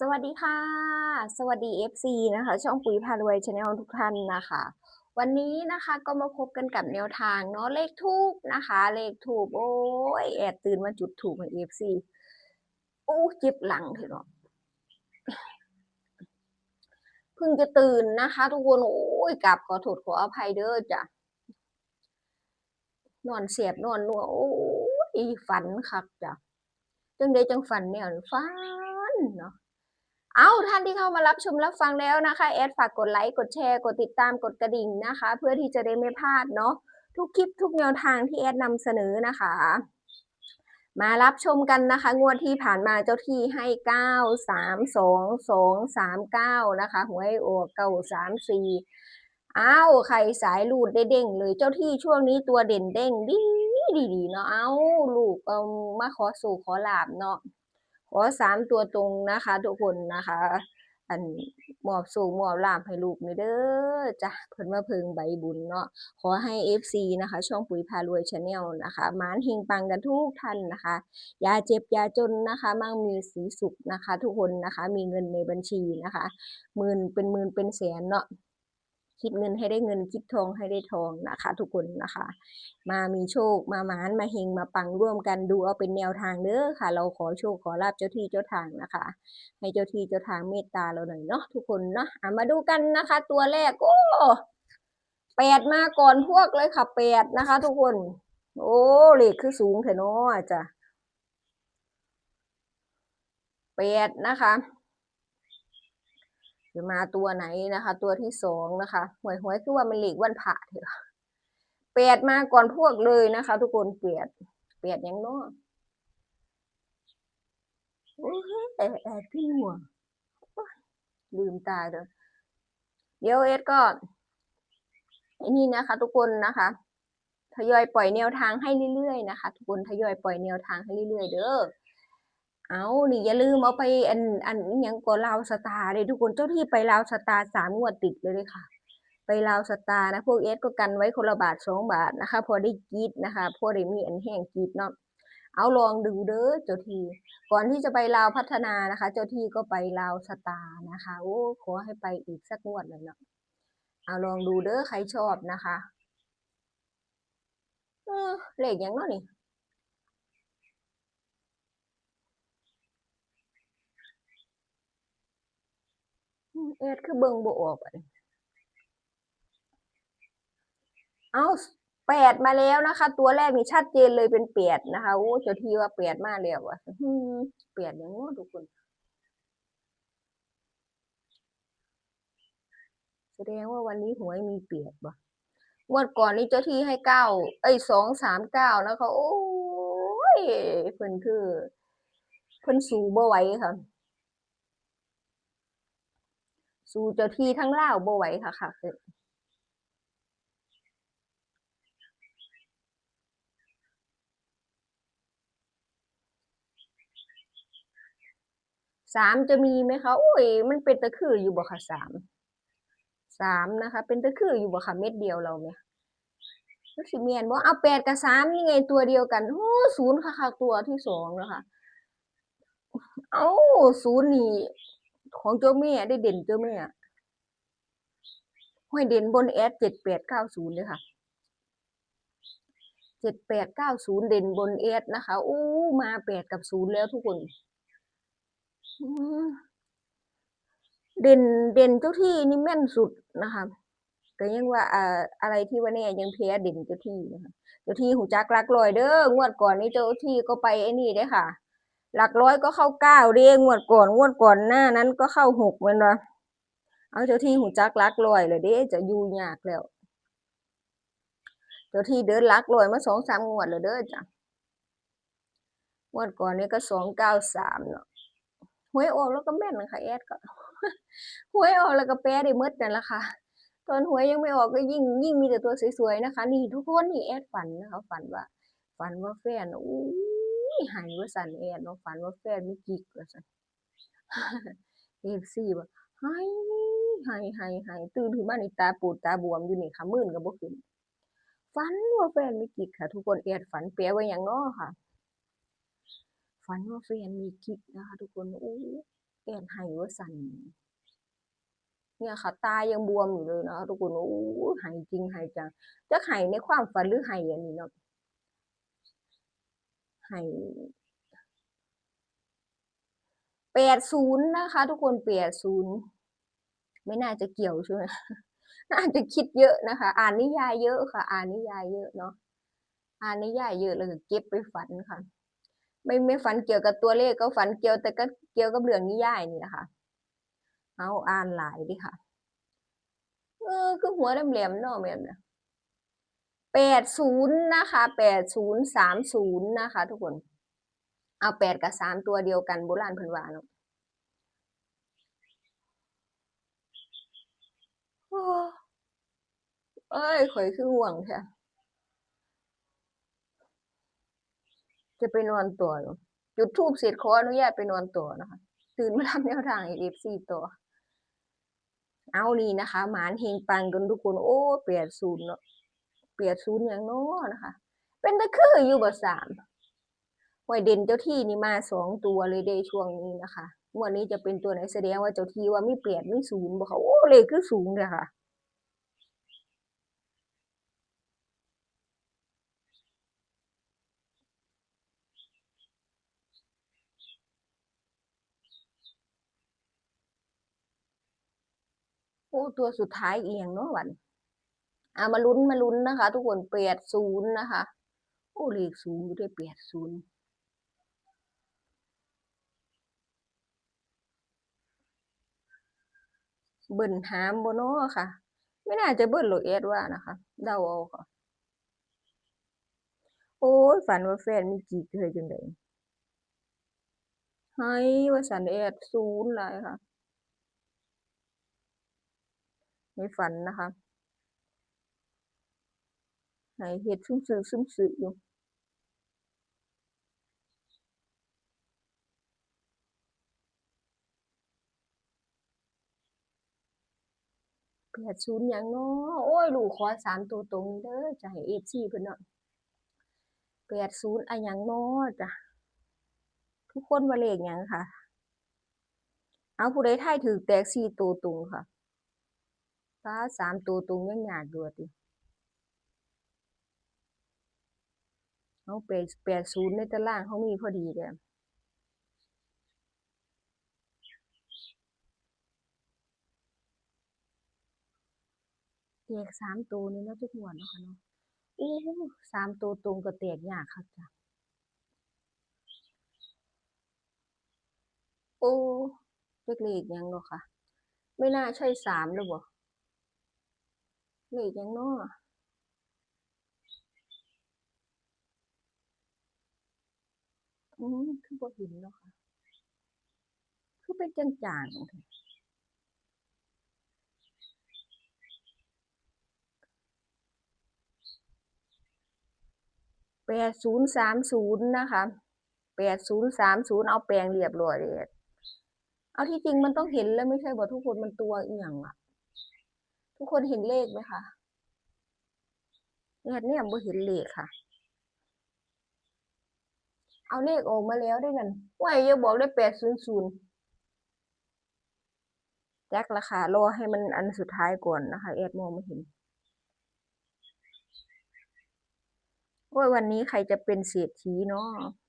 สวัสดีค่ะ สวัสดี FC นะคะ ช่องปุ๋ยพารวยชาแนลทุกท่านนะคะ วันนี้นะคะก็มาพบกันกับแนวทางเนาะเลขทูบนะคะ เลขทูบโอ้ยแอบตื่นมาจุดถูกของ FC โอ้จ็บหลังเถอะเนาะเพิ่งจะตื่นนะคะ ทุกคนโอ้ยกลับขอโทษขออภัยเด้อจ้ะนอนเสียบนอนนัวโอ้ยฝันคักจ้ะจังได้จังฝันเนี่ยฝันเนาะ เอาท่านที่เข้ามารับชมรับฟังแล้วนะคะแอดฝากกดไลค์กดแชร์กดติดตามกดกระดิ่งนะคะ เพื่อที่จะได้ไม่พลาดเนาะทุกคลิปทุกแนวทางที่แอดนำเสนอนะคะ มารับชมกันนะคะ งวดที่ผ่านมาเจ้าที่ให้เก้าสามสองสองสามเก้านะคะหวยโอเก้าสามสี่อ้าวใครสายลูดได้เด้งเลยเจ้าที่ช่วงนี้ตัวเด่นเด้งดีดีดีเนาะเอาลูกเอามาขอสู่ขอลาบเนาะ ขอสามตัวตรงนะคะ ทุกคนนะคะ อันหมอบสูงหมอบลาบให้ลูกนี่เด้อจ้ะเพิ่นมาเพิงใบบุญเนาะขอให้ FC นะคะ ช่องปุ๋ยพารวยชาแนลนะคะมานเฮงปังกันทุกท่านนะคะอย่าเจ็บอย่าจนนะคะ มั่งมีสีสุขนะคะ ทุกคนนะคะ มีเงินในบัญชีนะคะหมื่นเป็นหมื่นเป็นแสนเนาะ คิดเงินให้ได้เงิน คิดทองให้ได้ทองนะคะ ทุกคนนะคะ มามีโชคมาหมานมาเฮงมาปังร่วมกันดูเอาเป็นแนวทางเด้อค่ะ เราขอโชคขอลาบเจ้าที่เจ้าทางนะคะ ให้เจ้าที่เจ้าทางเมตตาเราหน่อยเนาะทุกคนเนาะะมาดูกันนะคะ ตัวแรกโอ้แปดมาก่อนพวกเลยค่ะแปดนะคะ ทุกคน โอ้เลขคือสูงเถอะเนาะจ้ะแปดนะคะ จะมาตัวไหนนะคะ ตัวที่สองนะคะหวยหวยคือว่ามันเลขวันพระเถอะเปียดมาก่อนพวกเลยนะคะ ทุกคนเปียดเปียดยังเนาะโอ้ยแอบแอบพี่หัวลืมตาเลยเดี๋ยวเอสก็ไอ้นี่นะคะ ทุกคนนะคะทยอยปล่อยแนวทางให้เรื่อยๆนะคะ ทุกคนทยอยปล่อยแนวทางให้เรื่อยๆ เด้อ เอานี่อย่าลืมเอาไปอันอันอิหยังก็ลาวสตาร์เลยทุกคนเจ้าที่ไปลาวสตาร์สามงวดติดเลยเลยค่ะ ไปลาวสตาร์นะพวกเอสก็กันไว้คนละบาทสองบาทนะคะ พอได้กีดนะคะพอได้มีอันแห้งกีดเนาะเอาลองดูเด้อเจ้าทีก่อนที่จะไปลาวพัฒนานะคะ เจ้าที่ก็ไปลาวสตาร์นะคะโอ้ขอให้ไปอีกสักงวดเลยเนาะเอาลองดูเด้อใครชอบนะคะเออเลขยังเนาะนี่ เอสคือเบิ่งบ่ออกเอาแปดมาแล้วนะคะ ตัวแรกนี่ชัดเจนเลยเป็นแปดนะคะโอ้เจ้าที่ว่าแปดมาแล้วอะแปดอย่างง้อทุกคน แสดงว่าวันนี้หวยมีเปียดบ่งวดก่อนนี้เจ้าที่ให้เก้าเอ้ยสองสามเก้านะคะโอ้ยเพิ่นคือเพิ่นสูบ่ไหวค่ะ สู้เจ้าที่ทั้งล่าวบ่ไหวค่ะค่ะคือสามจะมีไหมคะโอ้ย มันเป็นตะคืออยู่บ่ค่ะสามสามนะคะ เป็นตะคืออยู่บ่ค่ะเม็ดเดียวเราไหมมันสิเมียนบ่เอาแปดกับสามนี่ไงตัวเดียวกันโอ้ศูนย์ค่ะค่ะตัวที่สองนะคะเอ้าศูนย์นี่ ของเจ้าแม่ได้เด่นเจ้าแม่ห้อยเด่นบนแอดเจ็ดแปดเก้าศูนย์เลยค่ะเจ็ดแปดเก้าศูนย์เด่นบนแอดนะคะอู้มาแปดกับศูนย์แล้วทุกคนเด่นเด่นเจ้าที่นี่แม่นสุดนะคะก็ยังว่าอะไรที่ว่าเนี่ยยังแพ้เด่นเจ้าที่นะคะเจ้าที่หูจักหลักร้อยเด้องวดก่อนนี้เจ้าที่ก็ไปไอ้นี่เด้ค่ะ หลักร้อยก็เข้าเก้าเด้งวดก่อนงวดก่อนหน้านั้นก็เข้าหกเหมือนว่าเอาเจ้าที่หูจักลักร้อยเลยเด้จะอยู่ยากแล้ว เจ้าที่เดินลักร้อยมาสองสามงวดแล้วเด้อจ้ะงวดก่อนนี้ก็สองเก้าสามเนาะหวยออกแล้วก็แม่นนะคะแอดก็หวยออกแล้วก็แปลได้หมดนั่นแหละค่ะ ตอนหวยยังไม่ออกก็ยิ่งยิ่งมีแต่ตัวสวยๆนะคะ นี่ทุกคนนี่แอดฝันนะคะฝันว่า ฝันว่าแฟนอู้ หายว่าสันแอดเนาะฝันว่าแฟนไม่กิกว่าสันเอฟซีบ่หายหายหายหายตื่นขึ้นมานี่ตาปูดตาบวมอยู่นี่ค่ะมื่นก็บ่ขึ้นฝันว่าแฟนมีกิกค่ะ ทุกคนแอดฝันแปลว่าหยังนาะค่ะ ฝันว่าแฟนมีกิกนะคะ ทุกคนอู้แอนไห้ว่าสันเนี่ยค่ะตายังบวมอยู่เลยนะทุกคนโอ้ไห้จริงไห้จังจักไห้ในความฝันหรือไห้อันนี้เนาะ ไห้80นย์นะคะ ทุกคน80ไม่น่าจะเกี่ยวใช่ไหมน่าจะคิดเยอะนะคะ อ่านนิยายเยอะค่ะ อ่านนิยายเยอะเนาะอ่านนิยายเยอะแล้วก็เก็บไปฝันค่ะ ไม่ไม่ฝันเกี่ยวกับตัวเลขก็ฝันเกี่ยวแต่ก็เกี่ยวกับเรื่องนิยายนี่แหละคะ เอาอ่านหลายดิค่ะ เออคือหัวแหลมๆเนาะแม่น น่ะ80นะคะ8030นย์สามศูนย์นะคะ ทุกคน เอา8กับ3ตัวเดียวกันโบราณเพิ่นว่าเนาะโอ้เอ้ยข้อยคือง่วงแท้จะไปนอนต่ออยู่จุดธูปเสร็จขออนุญาตไปนอนต่อนะคะ ตื่นมารับแนวทางให้ FC ต่อเอานี่นะคะ หมานเฮงปังกันทุกคน โอ้80เนาะ 80หยังน้อนะคะ เป็นตาคืออยู่บ่3ห้วยเด่นเจ้าที่นี่มา2ตัวเลยเดช่วงนี้นะคะงวดนี้จะเป็นตัวไหนแสดงว่าเจ้าที่ว่ามี8มี0บ่คะโอ้เลขคือสูงแท้ค่ะโอ้ตัวสุดท้ายเอียงเนาะบัน อ่ามาลุ้นมาลุ้นนะคะ ทุกคน80นย์นะคะ โอ้เลขสูงอยู่เดะ80เบิ้นหามโบ่น้อค่ะ ไม่น่าจะเบิ้ลหรอกแอดว่านะคะ เดาเอาค่ะ โอ๊ยฝันว่าแฟนมีกิ๊กเฮ็ดจั่งใดไห้ว่าซั่นแอด0หลยค่ะในฝันนะคะ ให้เฮ็ดซึมซื่อซึมสึอยู่80หยังน้อโอ๊ยลูกขอ3ตัวตรงเด้อจะให้ FC เพิ่อนเนาะ80อะยังน้อจ้ะทุกคนว่าเลขหยังค่ะ เอาผู้ใดทายถูกแตก4ตัวตรงค่ะป๊าด3ตัวตรงยังยากอยู่ว่าติ เอาแปด80ในตารางเรามีพอดีเด้อแตก3ตัวนี่นาะทุกงวดเนาะค่ะเนาะโอ้3ตัวตรงก็แตกยากคักจ้ะโอ้จักเลขยังเนาะค่ะ ไม่น่าใช่3แล้วบ่เลขยังเน้อ อืมคือบ่เห็นเนาะค่ะ คือเป็นจางๆแท้8030นย์นะคะ8030เอาแปลงเรียบร้อยแล้วเอาที่จริงมันต้องเห็นแล้วไม่ใช่บ่ทุกคนมันตัวอิหยังอะทุกคนเห็นเลขไหมคะ?แอดแนมบ่เห็นเลขค่ะ เอาเลขออกมาแล้วด้วยนั่นโอ้ยอย่าบอกได้แปดศูนย์ศูนย์แจ็คราคารอให้มันอันสุดท้ายก่อนนะคะแอดมองไม่เห็นว่าวันนี้ใครจะเป็นเศรษฐีเนาะ?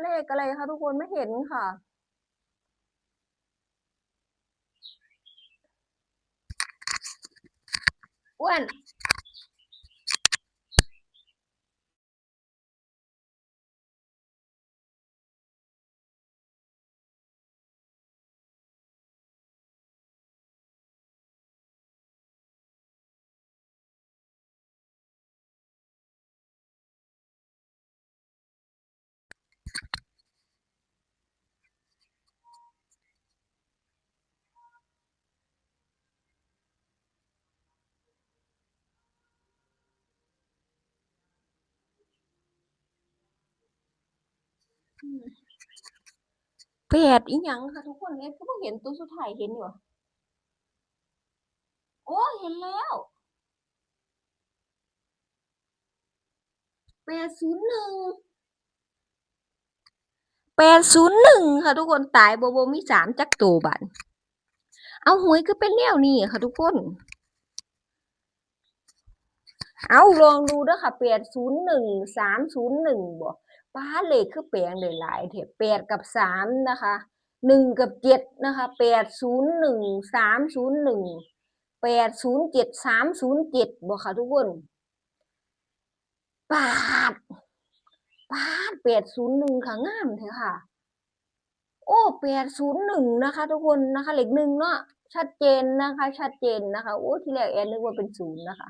เลขอะไรคะทุกคนไม่เห็นค่ะ อ้วน อืมแปดอีหยังค่ะทุกคนเอ็ดก็บ่เห็นตัวสุดท้ายเห็นอยู่อะโอ้เห็นแล้วแปดศูนย์หนึ่งแปดศูนย์หนึ่งค่ะทุกคนตายโบ่บ่มีสามจักตัวบัดเอาหวยก็เป็นแนวนี้ค่ะทุกคน เอาลองดูด้อค่ะแปดศูนย์หนึ่งสามศูนย์หนึ่งบ่ ป้าเลขคือแปลงได้หลายเถอะแปดกับสามนะคะหนึ่งกับเจ็ดนะคะแปดศูนย์หนึ่งสามศูนย์หนึ่งแปดศูนย์เจ็ดสามศูนย์เจ็ดบ่ค่ะทุกคนปาดปาดแปดศูนย์หนึ่งค่ะงามเถอะค่ะ โอ้แปดศูนย์หนึ่งนะคะ ทุกคนนะคะ เลขหนึ่งเนาะชัดเจนนะคะ ชัดเจนนะคะโอ้ที่แรกแอนนึกว่าเป็นศูนย์นะคะ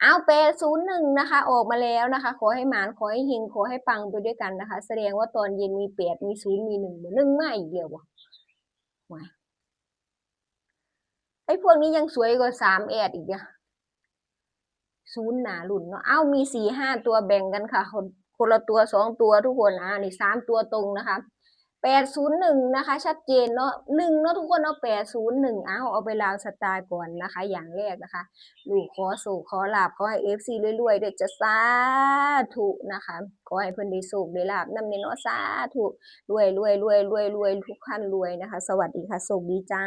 เอาเปศูนย์หนึ่งนะคะออกมาแล้วนะคะ ขอให้หมานขอให้เฮงขอให้ปังไปด้วยกันนะคะ แสดงว่าตอนเย็นมีแปดมีศูนย์มีหนึ่งหนึ่งมาอีกเดียววะไอ้พวกนี้ยังสวยกว่าสามแอดอีกเดียศูนย์หนาหลุนเนาะเอ้ามีสี่ห้าตัวแบ่งกันค่ะ คนคนละตัวสองตัวทุกคนอ่านี่สามตัวตรงนะคะ แปดศูนย์หนึ่งนะคะ ชัดเจนเนาะหนึ่งเนาะทุกคนเอาแปดศูนย์หนึ่งเอาเอาไปลาวสตาร์ก่อนนะคะ อย่างแรกนะคะลูกขอสู่ขอลาบขอให้เอฟซีรวยๆเด็กจะสาธุนะคะ ขอให้เพื่อนได้สุขได้ลาบนำเนเนาะสาธุรวยรวยรวยรวยรวยทุกขั้นรวยนะคะ สวัสดีค่ะสุขดีจ้า